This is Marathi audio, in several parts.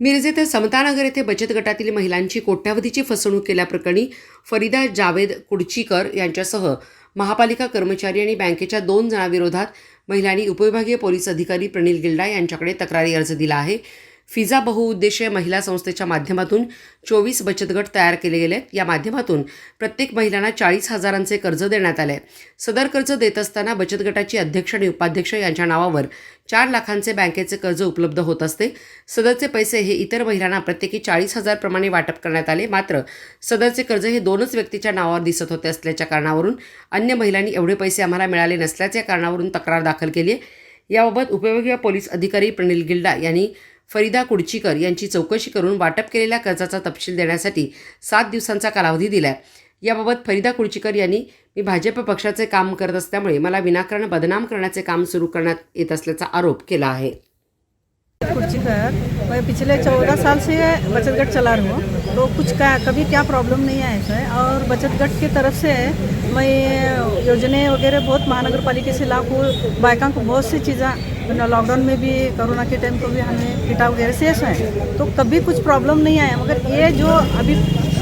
मिरजे ते समतानगर येथे बचत गटातील महिलांची कोट्यावधीची फसवणूक केल्याप्रकरणी फरीदा जावेद कुडचीकर यांच्यासह महापालिका कर्मचारी आणि बँकेच्या दोन जणांविरोधात महिलांनी उपविभागीय पोलीस अधिकारी प्रणील गिल्डा यांच्याकडे तक्रारी अर्ज दिला आहे. फिजा बहुउद्देशीय महिला संस्थेच्या माध्यमातून चोवीस बचत गट तयार केले गेले. आहेत. या माध्यमातून प्रत्येक महिलांना चाळीस हजारांचे कर्ज देण्यात आले. सदर कर्ज देत असताना बचत गटाची अध्यक्ष आणि उपाध्यक्ष यांच्या नावावर चार लाखांचे बँकेचे कर्ज उपलब्ध होत असते. सदरचे पैसे हे इतर महिलांना प्रत्येकी चाळीस हजार प्रमाणे वाटप करण्यात आले. मात्र सदरचे कर्ज हे दोनच व्यक्तीच्या नावावर दिसत होते असल्याच्या कारणावरून अन्य महिलांनी एवढे पैसे आम्हाला मिळाले नसल्याच्या कारणावरून तक्रार दाखल केली आहे. याबाबत उपविभागीय पोलीस अधिकारी प्रणील गिल्डा यांनी फरीदा कुडचीकर यांची चौकशी करून वाटप केलेल्या कर्जाचा तपशील देण्यासाठी सात दिवसांचा कालावधी दिला आहे याबाबत फरीदा कुडचीकर यांनी मी भाजप पक्षाचे काम करत असल्यामुळे मला विनाकारण बदनाम करण्याचे काम सुरू करण्यात येत असल्याचा आरोप केला आहे. कुर्चीकर मैं पिछले चौदह साल से बचत गट चला रही हूँ। तो कुछ का, कभी क्या प्रॉब्लम नहीं आया है और बचत गट की तरफ़ से मैं योजने वगैरह बहुत महानगर पालिका से लाभ लागू बाइकों को बहुत सी चीज़ें लॉकडाउन में भी, कोरोना के टाइम को भी हमें किटा वगैरह शेष है तो कभी कुछ प्रॉब्लम नहीं आया। मगर ये जो अभी,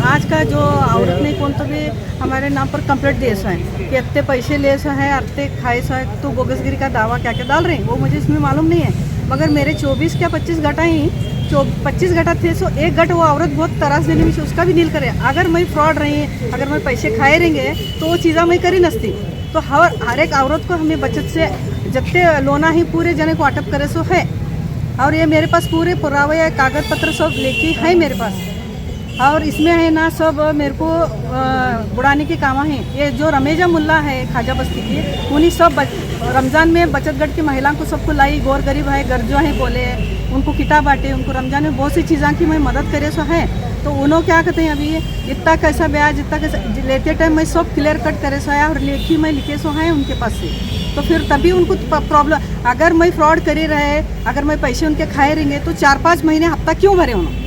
आज का जो औरत ने कौन तो भी हमारे नाम पर कंप्लेंट दिए सो है कि इतने पैसे ले सो है, इतने खाए सो है तो बोगसगिरी का दावा क्या क्या डाल रहे हैं? वो मुझे इसमें मालूम नहीं है। मगर मेरे 24 क्या 25 घटा ही जो पच्चीस घटा थे, सो एक घट वो औरत बहुत तरास देने में उसका भी नील करे। अगर मैं फ्रॉड रही, अगर मैं पैसे खाए रहेंगे तो वो चीज़ा मैं करी नसती। तो हर हर एक औरत को हमें बचत से जबते लोना ही पूरे जने को अटप करे सो है। और ये मेरे पास पूरे पुरावे कागज़ पत्र सब लेके है मेरे पास। और इसमें है ना सब मेरे को बुढ़ाने के काम है। ये जो रमेजा मुल्ला है खाजा बस्ती की, उन्हीं सब रमज़ान में बचत गट की महिलाओं को सबको लाई, गौर गरीब है, गर्जो है, बोले, उनको किताब बांटे, उनको रमज़ान में बहुत सी चीज़ों की मैं मदद करे, सो है। तो उन्होंने क्या कहते हैं अभी, इतना कैसा ब्याज, इतना कैसा लेते टाइम मैं सब क्लियर कट करे, सो है, और लेखी मैं लिखे, सो है उनके पास से। तो फिर तभी उनको प्रॉब्लम अगर मैं फ्रॉड करे रहे, अगर मैं पैसे उनके खाए रहेंगे तो चार पाँच महीने हफ़्ता क्यों भरे उन्होंने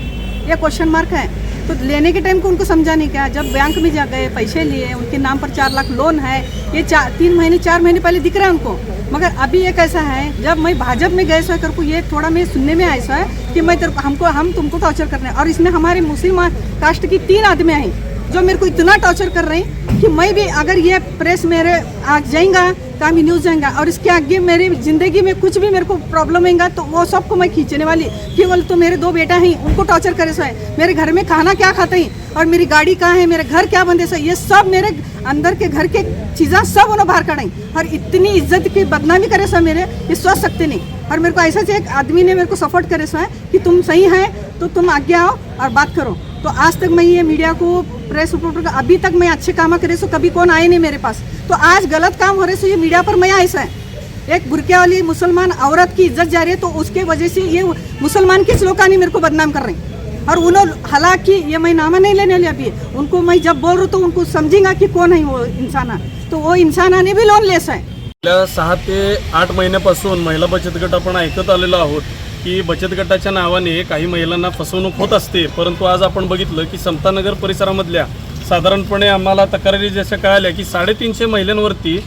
ये क्वेश्चन मार्क है। तो लेने के टाइम को उनको समझा नहीं क्या? जब बैंक में जा गए, पैसे लिए, उनके नाम पर चार लाख लोन है, ये चार, तीन महीने, चार महीने पहले दिख रहा है उनको। मगर अभी ये कैसा है, जब मैं भाजपा में गए, सो कर को ये थोड़ा मैं सुनने में आया है कि मैं तेरे हमको, हम तुमको टॉर्चर करना है। और इसमें हमारे मुस्लिम कास्ट की तीन आदमी आई जो मेरे को इतना टॉर्चर कर रही कि मैं भी अगर ये प्रेस मेरे आज जाएगा, काम न्यूज़ जाएगा और इसके आगे मेरी ज़िंदगी में कुछ भी मेरे को प्रॉब्लम आएगा तो वो सबको मैं खींचने वाली। केवल तो मेरे दो बेटा हैं, उनको टॉर्चर करे सो मेरे घर में खाना क्या खाते हैं और मेरी गाड़ी कहाँ है, मेरे घर क्या बंदे सो ये सब मेरे अंदर के घर के चीज़ा सब उन्होंने बाहर कढ़ाई और इतनी इज़्ज़त की बदनामी करे सो मेरे, ये सोच सकते नहीं। और मेरे को ऐसा चाहिए, एक आदमी ने मेरे को सपोर्ट करे सो है कि तुम सही हैं तो तुम आगे आओ और बात करो। तो आज तक मैं ये मीडिया को प्रेस रिपोर्टर का अभी तक मैं अच्छे काम करे सो कभी कौन आए नहीं मेरे पास। तो आज गलत काम हो रहे सो ये मीडिया पर मैं ऐसा है। एक बुरके वाली मुसलमान औरत की इज्जत जा रही है तो उसके वजह से ये मुसलमान किस लोग नहीं मेरे को बदनाम कर रहे हैं। और उन्होंने हालांकि ये मैं नामा नहीं लेने वाली अभी। उनको मैं जब बोल रहा हूँ तो उनको समझेगा कि कौन है वो इंसान तो वो इंसानाने भी लोन लेस है गेल्या सहा ते आठ महिन्यापासून महिला बचत गट आपण ऐकत आलेलो आहोत. की बचत गटाच्या नावाने काही महिलांना फसवणूक होत असते. परंतु आज आपण बघितलं की समतानगर परिसरामधल्या साधारणपणे आम्हाला तक्रारी जशा कळाल्या की साडेतीनशे महिलांवरती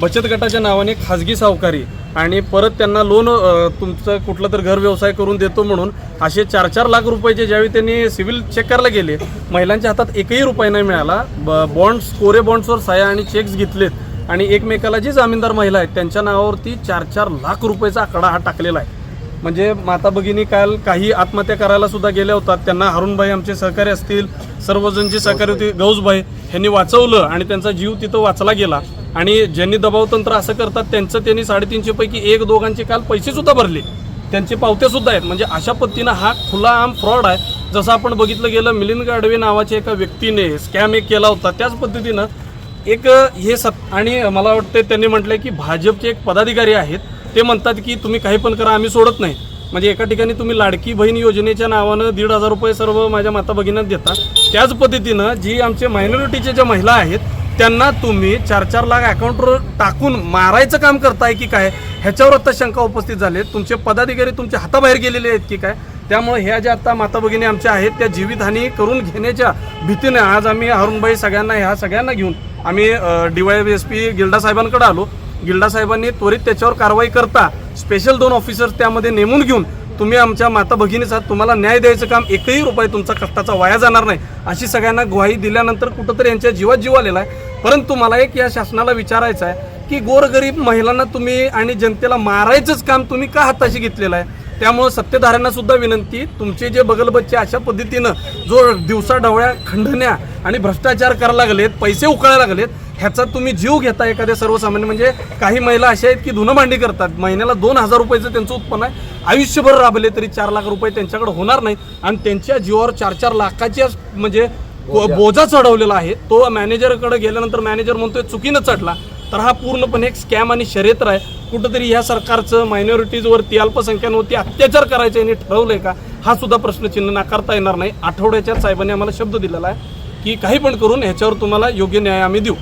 बचत गटाच्या नावाने खाजगी सावकारी आणि परत त्यांना लोन तुमचं कुठलं तर घर व्यवसाय करून देतो म्हणून असे चार चार लाख रुपयाचे ज्यावेळी त्यांनी सिव्हिल चेक करायला गेले महिलांच्या हातात एकही रुपया नाही मिळाला. ब बॉन्ड्स कोरे बॉन्ड्सवर साया आणि चेक्स घेतलेत. आणि एकमेकाला जी जामीनदार महिला आहेत त्यांच्या नावावरती चार चार लाख रुपयाचा आकडा हा टाकलेला आहे. म्हणजे माता भगिनी काल काही आत्महत्या करायला सुद्धा गेल्या होतात. त्यांना हरुणभाई आमचे सहकारी असतील सर्वजण जे सहकारी होते गौसभाई ह्यांनी वाचवलं आणि त्यांचा जीव तिथं वाचला गेला. आणि ज्यांनी दबावतंत्र असं करतात त्यांचं त्यांनी साडेतीनशे पैकी एक दोघांचे काल पैसे सुद्धा भरले. त्यांचे पावते सुद्धा आहेत. म्हणजे अशा पद्धतीनं हा खुला आम फ्रॉड आहे. जसं आपण बघितलं गेलं मिलिंद गाडवे नावाच्या एका व्यक्तीने स्कॅम एक केला होता. त्याच पद्धतीनं एक हे सत आणि मला वाटतं त्यांनी म्हटलंय की भाजपचे एक पदाधिकारी आहेत. ते म्हणतात की तुम्ही काही पण करा आम्ही सोडत नाही. म्हणजे एका ठिकाणी तुम्ही लाडकी बहीण योजनेच्या नावानं दीड हजार रुपये सर्व माझ्या माता भगिनीत देता त्याच पद्धतीनं जी आमचे मायनॉरिटीच्या ज्या महिला आहेत त्यांना तुम्ही चार चार लाख अकाउंटवर टाकून मारायचं काम करताय की काय? ह्याच्यावर आता शंका उपस्थित झाले तुमचे पदाधिकारी तुमच्या हाताबाहेर गेलेले आहेत की काय? त्यामुळे ह्या ज्या आता माता भगिनी आमच्या आहेत त्या जीवितहानी करून घेण्याच्या भीतीने आज आम्ही अरुणबाई सगळ्यांना ह्या सगळ्यांना घेऊन आम्ही D Y S P Gilda साहेबांकडे आलो. गिल्डा साहेबांनी त्वरित त्याच्यावर कारवाई करता स्पेशल दोन ऑफिसर्स त्यामध्ये नेमून घेऊन तुम्ही आमच्या माता भगिनीच आहात तुम्हाला न्याय द्यायचं काम एकही रुपये तुमचा कष्टाचा वाया जाणार नाही अशी सगळ्यांना ग्वाही दिल्यानंतर कुठंतरी यांच्या जीवात जीव आलेला आहे. परंतु मला एक या शासनाला विचारायचं आहे की गोरगरीब महिलांना तुम्ही आणि जनतेला मारायचंच काम तुम्ही का हाताशी घेतलेलं आहे? त्यामुळं सत्तेधाऱ्यांना सुद्धा विनंती तुमचे जे बगलबच्चे अशा पद्धतीनं जो दिवसा ढवळ्या खंडण्या आणि भ्रष्टाचार करायला लागलेत पैसे उकळायला लागलेत ह्याचा तुम्ही जीव घेता एखाद्या सर्वसामान्य म्हणजे काही महिला अशा आहेत की धुणं भांडी करतात. महिन्याला दोन हजार रुपयाचं त्यांचं उत्पन्न आहे. आयुष्यभर राबले तरी चार लाख रुपये त्यांच्याकडे होणार नाही. आणि त्यांच्या जीवावर चार चार लाखाच्या म्हणजे बोजा चढवलेला आहे. तो मॅनेजरकडे गेल्यानंतर मॅनेजर म्हणतोय चुकीनं चढला. तर हा पूर्णपणे एक स्कॅम आणि शर्यत्र आहे. कुठंतरी ह्या सरकारचं मायनॉरिटीजवरती अल्पसंख्यांवरती अत्याचार करायचे यांनी ठरवलंय का? हा सुद्धा प्रश्नचिन्ह नाकारता येणार नाही. आठवड्याच्या साहेबांनी आम्हाला शब्द दिलेला आहे की काही पण करून ह्याच्यावर तुम्हाला योग्य न्याय आम्ही देऊ.